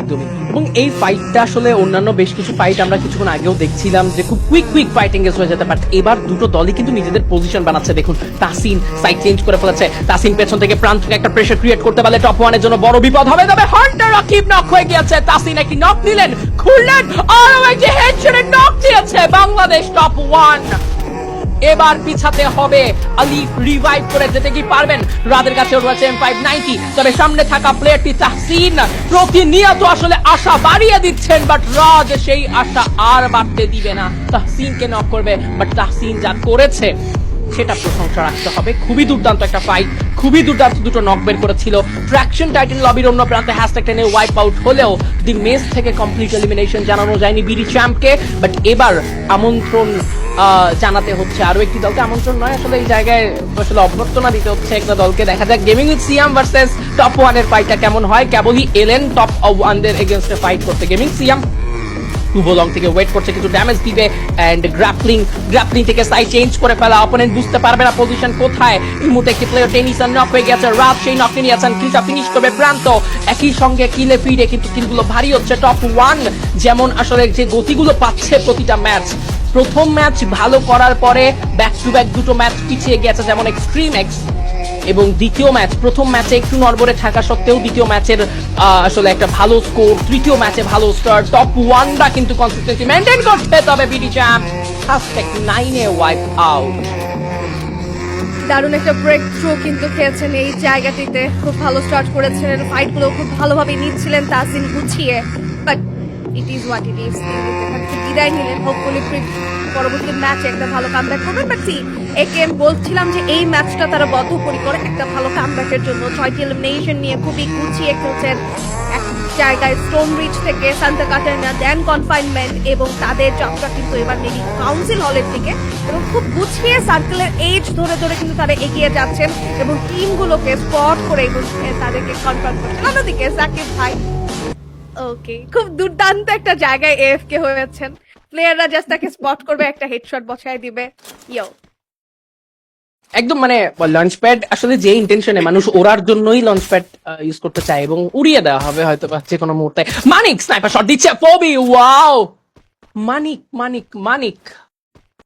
একদমই। এবং এই ফাইটটা আসলে অন্যান্য বেশ কিছু ফাইট আমরা কিছুক্ষণ আগেও দেখছিলাম যে খুব কুইক কুইক ফাইট এঙ্গেজ হয়ে যেতে পারে। এবার দুটো দলই কিন্তু নিজেদের পজিশন বানাচ্ছে। দেখুন, তাসিন সাইড চেঞ্জ করে ফেলেছে। তাসিন পেছন থেকে প্রান্ত থেকে একটা প্রেশার ক্রিয়েট করতে পারলে টপ ওয়ানের জন্য বড় বিপদ হবে। তবে হান্টার রাকিব নক হয়ে গিয়েছে। তাসিন একটি নক নিলেন, খুললেন আরও একটি হেডশটের নক দিয়েছে। বাংলাদেশ টপ ওয়ান এবার পিছাতে হবে আলি রিভাইভ করে, যেতে কি পারবেন? রাদের কাছে রয়েছে এম ফাইভ নাইনটি তবে সামনে থাকা প্লেয়ারটি তাহসিন। প্রতিনিয়ত আসলে আশা বাড়িয়ে দিচ্ছেন বাট রাজ সেই আশা আর বাড়তে দিবে না। তাহসিনকে নক করবে বাট তাহসিন যা করেছে, সেটা প্রশংসা রাখতে হবে। খুবই দুর্দান্ত একটা ফাইট খুবই দুর্দান্ত দুটো নক বের করেছিল। ট্র্যাকশন টাইটেল লবির অন্য প্রান্তে হ্যাশট্যাগ টেনে ওয়াইপ আউট হলেও দি মেস থেকে কমপ্লিট এলিমিনেশন জানানো যায়নি বিডি চ্যাম্পকে বাট এবার আমন্ত্রণ জানাতে হচ্ছে। আরও একটি দলকে আমন্ত্রণ নয়, আসলে এই জায়গায় আসলে অভ্যর্থনা দিতে হচ্ছে একটা দলকে। দেখা যাক, gaming with Siam versus top ওয়ানের ফাইটটা কেমন হয়? কেবলই এলেন টপ ওয়ানদের এগেনস্টে ফাইট করতে। গেমিং সিয়াম টুবো থেকে ওয়েট করছে, কিছু ড্যামেজ দিবে এন্ড গ্রাপলিং গ্রাপলিং থেকে সাইড চেঞ্জ করে ফেলা। অপোনেন্ট বুঝতে পারবে না পজিশন কোথায়। এই মুহূর্তে একটি প্লেয়ার টেনিসন নক হয়ে গেছে রাত সেই নককে নিয়ে আছেন কিলটা ফিনিশ করবে প্রান্ত। একই সঙ্গে কিলে ফিরে কিন্তু কিলগুলো ভারী হচ্ছে। টপ ওয়ান যেমন আসলে যে গতিগুলো পাচ্ছে প্রতিটা ম্যাচ প্রথম ম্যাচ ভালো করার পরে ব্যাক টু ব্যাক দুটো ম্যাচ পিছিয়ে গেছে যেমন এক্সট্রিম এক্স এবং দ্বিতীয় ম্যাচ। প্রথম ম্যাচে একটু নড়বড়ে থাকা সত্ত্বেও দ্বিতীয় ম্যাচের আসলে একটা ভালো স্কোর তৃতীয় ম্যাচে ভালো স্টার টপ ওয়ানটা কিন্তু কনসিস্টেন্সি মেনটেন করছে, তবে বিডি চ্যাম্প হাসটেক নাইনে ওয়াইপ আউট দারুণ একটা ব্রেক থ্রু কিন্তু খেয়েছেন এই জায়গাটিতে। খুব ভালো স্টার্ট করেছিলেন ফাইটগুলো খুব ভালোভাবে নিচ্ছিলেন তাসিন গুছিয়ে। But it is what it is বিদায় নিলেন। হোপফুলি পরবর্তী ম্যাচে একটা ভালো কামব্যাক করবেন। বাট সি বলছিলাম যে এই ম্যাচটা তারা বদ্ধপরিকর একটা ভালো কামব্যাকের জন্য। ছয়টি এলিমিনেশন নিয়ে খুবই গুছিয়ে খেলছেন এক জায়গায় স্টোন ব্রিজ থেকে সান্তা কাটারিনা দেন কনফাইনমেন্ট এবং তাদের যাত্রা কিন্তু এবার নেই কাউন্সিল হলের দিকে। এবং খুব গুছিয়ে সার্কেলের এজ ধরে ধরে কিন্তু তারা এগিয়ে যাচ্ছেন এবং টিমগুলোকে স্পট করে এবং তাদেরকে কনফার্ম করছেন। অন্যদিকে সাকিব ভাই ওকে খুব দুর্দান্ত একটা জায়গায় এএফকে হয়েছেন। প্লেয়াররা জাস্ট তাকে স্পট করবে, একটা হেডশট বসায় দিবে। ইয়ো একদম মানে লঞ্চ প্যাড আসলে যে ইন্টেনশনে মানুষ ওড়ার জন্যই লঞ্চ প্যাড ইউজ করতে চায় এবং উড়িয়ে দেওয়া হবে হয়তো বা যে কোনো মুহূর্তে। মানিক স্নাইপার শট দিচ্ছে ফবি ওয়াও মানিক মানিক মানিক।